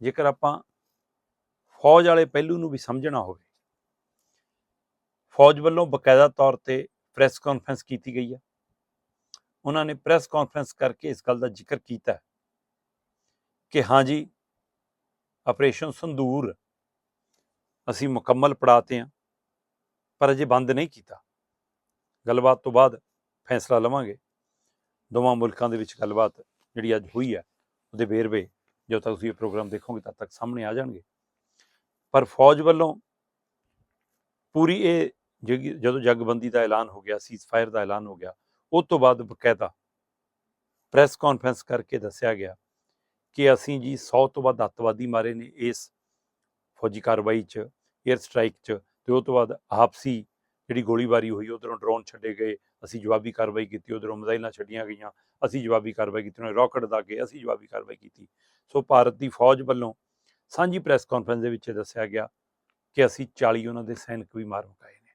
ਜੇਕਰ ਆਪਾਂ ਫੌਜ ਵਾਲੇ ਪਹਿਲੂ ਨੂੰ ਵੀ ਸਮਝਣਾ ਹੋਵੇ, ਫੌਜ ਵੱਲੋਂ ਬਕਾਇਦਾ ਤੌਰ ਤੇ ਪ੍ਰੈਸ ਕਾਨਫਰੰਸ ਕੀਤੀ ਗਈ ਹੈ। ਉਹਨਾਂ ਨੇ ਪ੍ਰੈਸ ਕਾਨਫਰੰਸ ਕਰਕੇ ਇਸ ਗੱਲ ਦਾ ਜ਼ਿਕਰ ਕੀਤਾ ਕਿ ਹਾਂ ਜੀ, ਆਪਰੇਸ਼ਨ ਸੰਦੂਰ ਅਸੀਂ ਮੁਕੰਮਲ ਪੜਾਤੇ ਹਾਂ, ਪਰ ਅਜੇ ਬੰਦ ਨਹੀਂ ਕੀਤਾ। ਗੱਲਬਾਤ ਤੋਂ ਬਾਅਦ ਫੈਸਲਾ ਲਵਾਂਗੇ। ਦੋਵਾਂ ਮੁਲਕਾਂ ਦੇ ਵਿੱਚ ਗੱਲਬਾਤ ਜਿਹੜੀ ਅੱਜ ਹੋਈ ਹੈ, ਉਹਦੇ ਵੇਰਵੇ ਜਦੋਂ ਤੱਕ ਤੁਸੀਂ ਇਹ ਪ੍ਰੋਗਰਾਮ ਦੇਖੋਗੇ ਤਦ ਤੱਕ ਸਾਹਮਣੇ ਆ ਜਾਣਗੇ। ਪਰ ਫੌਜ ਵੱਲੋਂ ਪੂਰੀ ਇਹ ਜਿਹੜੀ- ਜਦੋਂ ਜਗਬੰਦੀ ਦਾ ਐਲਾਨ ਹੋ ਗਿਆ ਸੀਜ਼ਫਾਇਰ ਦਾ ਐਲਾਨ ਹੋ ਗਿਆ, ਉਸ ਤੋਂ ਬਾਅਦ ਬਕਾਇਦਾ ਪ੍ਰੈਸ ਕਾਨਫਰੰਸ ਕਰਕੇ ਦੱਸਿਆ ਗਿਆ ਕਿ ਅਸੀਂ ਜੀ 100 ਤੋਂ ਵੱਧ ਅੱਤਵਾਦੀ ਮਾਰੇ ਨੇ ਇਸ ਫੌਜੀ ਕਾਰਵਾਈ 'ਚ 에ਅਰ ਸਟ੍ਰਾਈਕ 'ਚ ਤੇ ਉਸ ਤੋਂ ਬਾਅਦ ਆਪਸੀ ਜਿਹੜੀ ਗੋਲੀਬਾਰੀ ਹੋਈ, ਉਧਰੋਂ ਡਰੋਨ ਛੱਡੇ ਗਏ, ਅਸੀਂ ਜਵਾਬੀ ਕਾਰਵਾਈ ਕੀਤੀ, ਉਧਰੋਂ ਮਿਜ਼ਾਈਲਾਂ ਛੱਡੀਆਂ ਗਈਆਂ, ਅਸੀਂ ਜਵਾਬੀ ਕਾਰਵਾਈ ਕੀਤੀ, ਉਹਨੇ ਨੇ ਰਾਕਟ ਦਾਗੇ ਅਸੀਂ ਜਵਾਬੀ ਕਾਰਵਾਈ ਕੀਤੀ। ਸੋ ਭਾਰਤ ਦੀ ਫੌਜ ਵੱਲੋਂ ਸਾਂਝੀ ਪ੍ਰੈਸ ਕਾਨਫਰੰਸ ਦੇ ਵਿੱਚ ਇਹ ਦੱਸਿਆ ਗਿਆ ਕਿ ਅਸੀਂ 40 ਉਹਨਾਂ ਦੇ ਸੈਨਿਕ ਵੀ ਮਾਰ ਮੁਕਾਏ ਨੇ।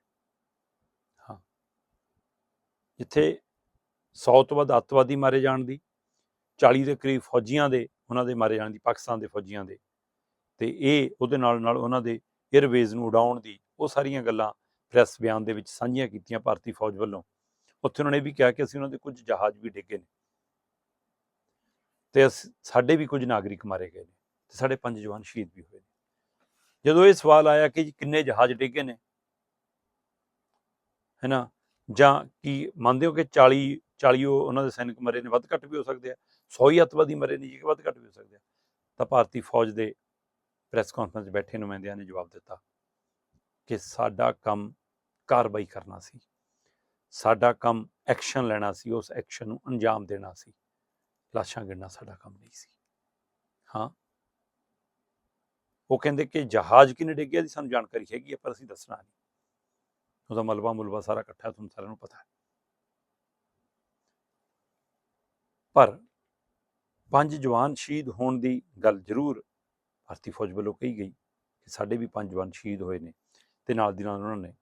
ਹਾਂ। ਜਿੱਥੇ 100 ਤੋਂ ਵੱਧ ਅੱਤਵਾਦੀ ਮਾਰੇ ਜਾਣ ਦੀ 40 ਦੇ ਕਰੀਬ ਫੌਜੀਆਂ ਦੇ, ਉਹਨਾਂ ਦੇ ਮਾਰੇ ਜਾਣ ਦੀ, ਪਾਕਿਸਤਾਨ ਦੇ ਫੌਜੀਆਂ ਦੇ। ਤੇ ਇਹ ਉਹਦੇ ਨਾਲ ਨਾਲ ਉਹਨਾਂ ਦੇ 에ਅਰਵੇਜ਼ ਨੂੰ ਉਡਾਉਣ ਦੀ, ਉਹ ਸਾਰੀਆਂ ਗੱਲਾਂ ਪ੍ਰੈਸ ਬਿਆਨ ਦੇ ਵਿੱਚ ਸਾਂਝੀਆਂ ਕੀਤੀਆਂ ਭਾਰਤੀ ਫੌਜ ਵੱਲੋਂ, ਉੱਥੇ ਉਹਨਾਂ ਨੇ ਇਹ ਵੀ ਕਿਹਾ ਕਿ ਅਸੀਂ ਉਹਨਾਂ ਦੇ ਕੁਝ ਜਹਾਜ਼ ਵੀ ਡਿੱਗੇ ਨੇ। ਤੇ ਅਸ- ਸਾਡੇ ਵੀ ਕੁਝ ਨਾਗਰਿਕ ਮਾਰੇ ਗਏ ਨੇ ਤੇ ਸਾਡੇ ਪੰਜ ਜਵਾਨ ਸ਼ਹੀਦ ਵੀ ਹੋਏ ਨੇ। ਜਦੋਂ ਇਹ ਸਵਾਲ ਆਇਆ ਕਿ ਕਿੰਨੇ ਜਹਾਜ਼ ਡਿੱਗੇ ਨੇ, ਹੈਨਾ, ਜਾਂ ਕੀ ਮੰਨਦੇ ਹੋ ਕਿ 40 40 ਉਹਨਾਂ ਦੇ ਸੈਨਿਕ ਮਰੇ ਨੇ, ਵੱਧ ਘੱਟ ਵੀ ਹੋ ਸਕਦੇ ਆ 100 ਹੀ ਅੱਤਵਾਦੀ ਮਰੇ ਨੇ ਜੀ ਕਿ ਵੱਧ ਘੱਟ ਵੀ ਹੋ ਸਕਦੇ ਆ, ਤਾਂ ਭਾਰਤੀ ਫੌਜ ਦੇ ਪ੍ਰੈਸ ਕਾਨਫਰੰਸ ਬੈਠੇ ਨੁਮਾਇੰਦਿਆਂ ਨੇ ਜਵਾਬ ਦਿੱਤਾ ਕਿ ਸਾਡਾ ਕੰਮ ਕਾਰਵਾਈ ਕਰਨਾ ਸੀ। ਸਾਡਾ ਕੰਮ ਐਕਸ਼ਨ ਲੈਣਾ ਸੀ, ਉਸ ਐਕਸ਼ਨ ਨੂੰ ਅੰਜਾਮ ਦੇਣਾ ਸੀ। ਲਾਸ਼ਾਂ ਗਿਣਨਾ ਸਾਡਾ ਕੰਮ ਨਹੀਂ ਸੀ। ਹਾਂ। ਉਹ ਕਹਿੰਦੇ ਕਿ ਜਹਾਜ਼ ਕਿਨੇ ਡਿੱਗਿਆ ਦੀ ਸਾਨੂੰ ਜਾਣਕਾਰੀ ਹੈਗੀ ਹੈ ਪਰ ਅਸੀਂ ਦੱਸਣਾ ਨਹੀਂ। ਉਹਦਾ ਮਲਬਾ ਮੁਲਬਾ ਸਾਰਾ ਇਕੱਠਾ, ਤੁਹਾਨੂੰ ਸਾਰਿਆਂ ਨੂੰ ਪਤਾ ਹੈ। ਪਰ ਪੰਜ ਜਵਾਨ ਸ਼ਹੀਦ ਹੋਣ ਦੀ ਗੱਲ ਜ਼ਰੂਰ ਭਾਰਤੀ ਫੌਜ ਵੱਲੋਂ ਕਹੀ ਗਈ ਕਿ ਸਾਡੇ ਵੀ ਪੰਜ ਜਵਾਨ ਸ਼ਹੀਦ ਹੋਏ ਨੇ ਤੇ ਨਾਲ ਦੀ ਨਾਲ ਉਹਨਾਂ ਨੇ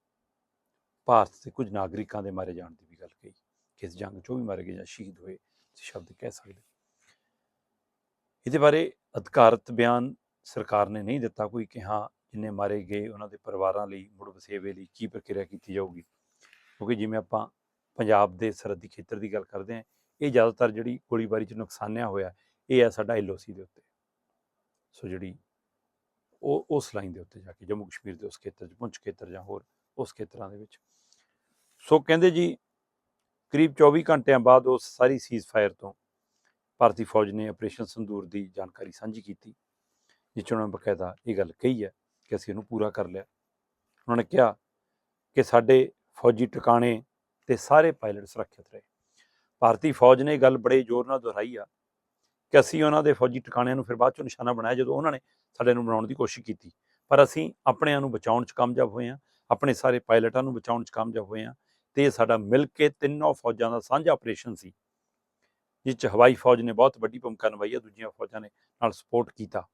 ਭਾਰਤ ਦੇ ਕੁਝ ਨਾਗਰਿਕਾਂ ਦੇ ਮਾਰੇ ਜਾਣ ਦੀ ਵੀ ਗੱਲ ਕਹੀ। ਕਿ ਇਸ ਜੰਗ 'ਚ ਉਹ ਵੀ ਮਾਰੇ ਗਏ ਜਾਂ ਸ਼ਹੀਦ ਹੋਏ ਸ਼ਬਦ ਕਹਿ ਸਕਦੇ। ਇਹਦੇ ਬਾਰੇ ਅਧਿਕਾਰਤ ਬਿਆਨ ਸਰਕਾਰ ਨੇ ਨਹੀਂ ਦਿੱਤਾ। ਕੋਈ ਕਿ ਹਾਂ, ਜਿੰਨੇ ਮਾਰੇ ਗਏ, ਉਹਨਾਂ ਦੇ ਪਰਿਵਾਰਾਂ ਲਈ, ਮੁੜ ਵਸੇਵੇ ਲਈ ਕੀ ਪ੍ਰਕਿਰਿਆ ਕੀਤੀ ਜਾਊਗੀ? ਕਿਉਂਕਿ ਜਿਵੇਂ ਆਪਾਂ ਪੰਜਾਬ ਦੇ ਸਰਹੱਦੀ ਖੇਤਰ ਦੀ ਗੱਲ ਕਰਦੇ ਹਾਂ, ਇਹ ਜ਼ਿਆਦਾਤਰ ਜਿਹੜੀ ਗੋਲੀਬਾਰੀ 'ਚ ਨੁਕਸਾਨਿਆ ਹੋਇਆ, ਇਹ ਹੈ ਸਾਡਾ ਐਲਓਸੀ ਦੇ ਉੱਤੇ। ਸੋ ਜਿਹੜੀ ਉਹ, ਉਸ ਲਾਈਨ ਦੇ ਉੱਤੇ ਜਾ ਕੇ, ਜੰਮੂ ਕਸ਼ਮੀਰ ਦੇ ਉਸ ਖੇਤਰ 'ਚ, ਪੁੰਛ ਖੇਤਰ ਜਾਂ ਹੋਰ ਉਸ ਖੇਤਰਾਂ ਦੇ ਵਿੱਚ। ਸੋ ਕਹਿੰਦੇ ਜੀ, ਕਰੀਬ 24 ਘੰਟਿਆਂ ਬਾਅਦ ਉਸ ਸਾਰੀ ਸੀਜ਼ ਫਾਇਰ ਤੋਂ ਭਾਰਤੀ ਫੌਜ ਨੇ ਆਪਰੇਸ਼ਨ ਸੰਦੂਰ ਦੀ ਜਾਣਕਾਰੀ ਸਾਂਝੀ ਕੀਤੀ, ਜਿਸ 'ਚ ਉਹਨਾਂ ਨੇ ਬਕਾਇਦਾ ਇਹ ਗੱਲ ਕਹੀ ਹੈ ਕਿ ਅਸੀਂ ਇਹਨੂੰ ਪੂਰਾ ਕਰ ਲਿਆ। ਉਹਨਾਂ ਨੇ ਕਿਹਾ ਕਿ ਸਾਡੇ ਫੌਜੀ ਟਿਕਾਣੇ ਤੇ ਸਾਰੇ ਪਾਇਲਟ ਸੁਰੱਖਿਅਤ ਰਹੇ। ਭਾਰਤੀ ਫੌਜ ਨੇ ਇਹ ਗੱਲ ਬੜੇ ਜ਼ੋਰ ਨਾਲ ਦੁਹਰਾਈ ਆ ਕਿ ਅਸੀਂ ਉਹਨਾਂ ਦੇ ਫੌਜੀ ਟਿਕਾਣਿਆਂ ਨੂੰ ਫਿਰ ਬਾਅਦ ਚੋਂ ਨਿਸ਼ਾਨਾ ਬਣਾਇਆ ਜਦੋਂ ਉਹਨਾਂ ਨੇ ਸਾਡੇ ਨੂੰ ਬਣਾਉਣ ਦੀ ਕੋਸ਼ਿਸ਼ ਕੀਤੀ। ਪਰ ਅਸੀਂ ਆਪਣਿਆਂ ਨੂੰ ਬਚਾਉਣ 'ਚ ਕਾਮਯਾਬ ਹੋਏ ਹਾਂ ਆਪਣੇ ਸਾਰੇ ਪਾਇਲਟਾਂ ਨੂੰ ਬਚਾਉਣ 'ਚ ਕਾਮਯਾਬ ਹੋਏ ਹਾਂ ਤੇ ਸਾਡਾ ਮਿਲ ਕੇ ਤਿੰਨੋਂ ਫੌਜਾਂ ਦਾ ਸਾਂਝਾ ਆਪਰੇਸ਼ਨ ਸੀ, ਜਿਸ 'ਚ ਹਵਾਈ ਫੌਜ ਨੇ ਬਹੁਤ ਵੱਡੀ ਭੂਮਿਕਾ ਨਿਭਾਈ ਹੈ, ਦੂਜੀਆਂ ਫੌਜਾਂ ਨੇ ਨਾਲ ਸਪੋਰਟ ਕੀਤਾ।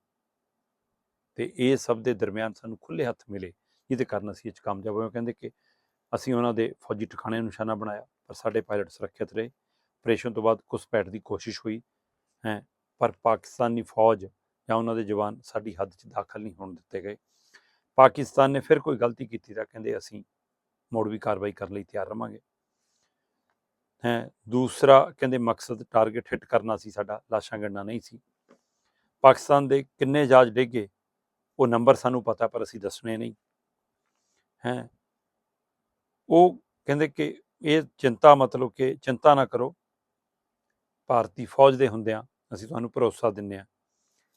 ਤੇ ਇਹ ਸਭ ਦੇ ਦਰਮਿਆਨ ਸਾਨੂੰ ਖੁੱਲੇ ਹੱਥ ਮਿਲੇ, ਜਿਹਦੇ ਕਾਰਨ ਅਸੀਂ ਇਹ 'ਚ ਕਾਮਯਾਬ ਹੋਏ ਕਹਿੰਦੇ ਕਿ ਅਸੀਂ ਉਹਨਾਂ ਦੇ ਫੌਜੀ ਟਿਕਾਣਿਆਂ ਨੂੰ ਨਿਸ਼ਾਨਾ ਬਣਾਇਆ, ਪਰ ਸਾਡੇ ਪਾਇਲਟ ਸੁਰੱਖਿਅਤ ਰਹੇ। ਆਪਰੇਸ਼ਨ ਤੋਂ ਬਾਅਦ ਘੁਸਪੈਠ ਦੀ ਕੋਸ਼ਿਸ਼ ਹੋਈ, ਹੈ, ਪਰ ਪਾਕਿਸਤਾਨੀ ਫੌਜ ਜਾਂ ਉਹਨਾਂ ਦੇ ਜਵਾਨ ਸਾਡੀ ਹੱਦ 'ਚ ਦਾਖਲ ਨਹੀਂ ਹੋਣ ਦਿੱਤੇ ਗਏ। ਪਾਕਿਸਤਾਨ ਨੇ ਫਿਰ ਕੋਈ ਗਲਤੀ ਕੀਤੀ ਤਾਂ ਕਹਿੰਦੇ ਅਸੀਂ ਮੁੜ ਵੀ ਕਾਰਵਾਈ ਕਰਨ ਲਈ ਤਿਆਰ ਰਵਾਂਗੇ। ਹੈ, ਦੂਸਰਾ ਕਹਿੰਦੇ ਮਕਸਦ ਟਾਰਗੇਟ ਹਿੱਟ ਕਰਨਾ ਸੀ, ਸਾਡਾ ਲਾਸ਼ਾਂ ਗਣਨਾ ਨਹੀਂ ਸੀ। ਪਾਕਿਸਤਾਨ ਦੇ ਕਿੰਨੇ ਜਹਾਜ਼ ਡਿੱਗੇ, ਉਹ ਨੰਬਰ ਸਾਨੂੰ ਪਤਾ ਪਰ ਅਸੀਂ ਦੱਸਣੇ ਨਹੀਂ। ਹੈ, ਉਹ ਕਹਿੰਦੇ ਕਿ ਇਹ ਚਿੰਤਾ ਮਤਲਬ ਕਿ ਚਿੰਤਾ ਨਾ ਕਰੋ, ਭਾਰਤੀ ਫੌਜ ਦੇ ਹੁੰਦਿਆਂ ਅਸੀਂ ਤੁਹਾਨੂੰ ਭਰੋਸਾ ਦਿੰਨੇ ਆ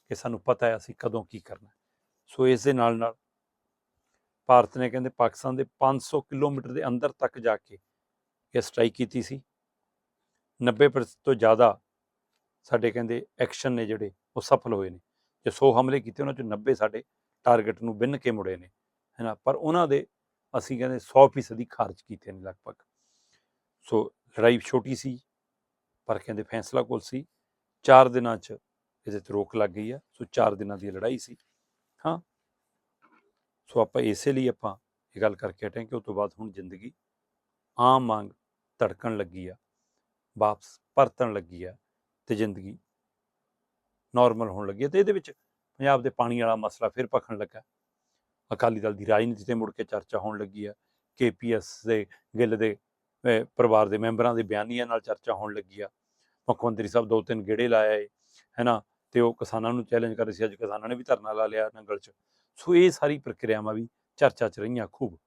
ਕਿ ਸਾਨੂੰ ਪਤਾ ਹੈ ਅਸੀਂ ਕਦੋਂ ਕੀ ਕਰਨਾ। ਸੋ ਇਸ ਦੇ ਨਾਲ ਨਾਲ ਭਾਰਤ ਨੇ ਕਹਿੰਦੇ ਪਾਕਿਸਤਾਨ ਦੇ 500 ਕਿਲੋਮੀਟਰ ਦੇ ਅੰਦਰ ਤੱਕ ਜਾ ਕੇ ਇਹ ਸਟ੍ਰਾਈਕ ਕੀਤੀ ਸੀ। 90% ਤੋਂ ਜ਼ਿਆਦਾ ਸਾਡੇ ਕਹਿੰਦੇ ਐਕਸ਼ਨ ਨੇ ਜਿਹੜੇ ਉਹ ਸਫਲ ਹੋਏ ਨੇ। ਜੇ 100 ਹਮਲੇ ਕੀਤੇ ਉਹਨਾਂ ਚੋਂ 90 ਸਾਡੇ ਟਾਰਗੇਟ ਨੂੰ ਬਿੰਨ ਕੇ ਮੁੜੇ ਨੇ, ਹੈਨਾ? ਪਰ ਉਹਨਾਂ ਦੇ ਅਸੀਂ ਕਹਿੰਦੇ 100% ਹੀ ਖਾਰਜ ਕੀਤੇ ਨੇ ਲਗਭਗ। ਸੋ ਲੜਾਈ ਛੋਟੀ ਸੀ, ਪਰ ਕਹਿੰਦੇ ਫੈਸਲਾ ਕੋਲ ਸੀ। 4 ਦਿਨਾਂ 'ਚ ਇਹਦੇ ਤੇ ਰੋਕ ਲੱਗ ਗਈ ਆ। ਸੋ 4 ਦਿਨਾਂ ਦੀ ਲੜਾਈ ਸੀ। ਹਾਂ ਸੋ ਆਪਾਂ ਇਸੇ ਲਈ ਆਪਾਂ ਇਹ ਗੱਲ ਕਰਕੇ ਹਟੇ ਕਿ ਉਸ ਤੋਂ ਬਾਅਦ ਹੁਣ ਜ਼ਿੰਦਗੀ ਆਮ ਵਾਂਗ ਧੜਕਣ ਲੱਗੀ ਆ, ਵਾਪਸ ਪਰਤਣ ਲੱਗੀ ਆ ਤੇ ਜ਼ਿੰਦਗੀ ਨਾਰਮਲ ਹੋਣ ਲੱਗੀ ਆ ਤੇ ਇਹਦੇ ਵਿੱਚ ਪੰਜਾਬ ਦੇ ਪਾਣੀ ਵਾਲਾ ਮਸਲਾ ਫਿਰ ਭਖਣ ਲੱਗਾ। ਅਕਾਲੀ ਦਲ ਦੀ ਰਾਜਨੀਤੀ ਤੇ ਮੁੜ ਕੇ ਚਰਚਾ ਹੋਣ ਲੱਗੀ ਆ ਕੇਪੀਐਸ ਦੇ ਗਿੱਲ ਦੇ ਪਰਿਵਾਰ ਦੇ ਮੈਂਬਰਾਂ ਦੇ ਬਿਆਨੀਆਂ ਨਾਲ ਚਰਚਾ ਹੋਣ ਲੱਗੀ ਆ। ਮੁੱਖ ਮੰਤਰੀ ਸਾਹਿਬ ਦੋ ਤਿੰਨ ਗੇੜੇ ਲਾਇਆ ਹੈ ਹੈਨਾ, ਤੇ ਉਹ ਕਿਸਾਨਾਂ ਨੂੰ ਚੈਲੰਜ ਕਰ ਰਹੇ ਸੀ, ਅੱਜ ਕਿਸਾਨਾਂ ਨੇ ਵੀ ਧਰਨਾ ਲਾ ਲਿਆ ਨੰਗਲ 'ਚ। ਸੋ ਇਹ ਸਾਰੀ ਪ੍ਰਕਿਰਿਆਵਾਂ ਵੀ ਚਰਚਾ 'ਚ ਰਹੀਆਂ ਖੂਬ।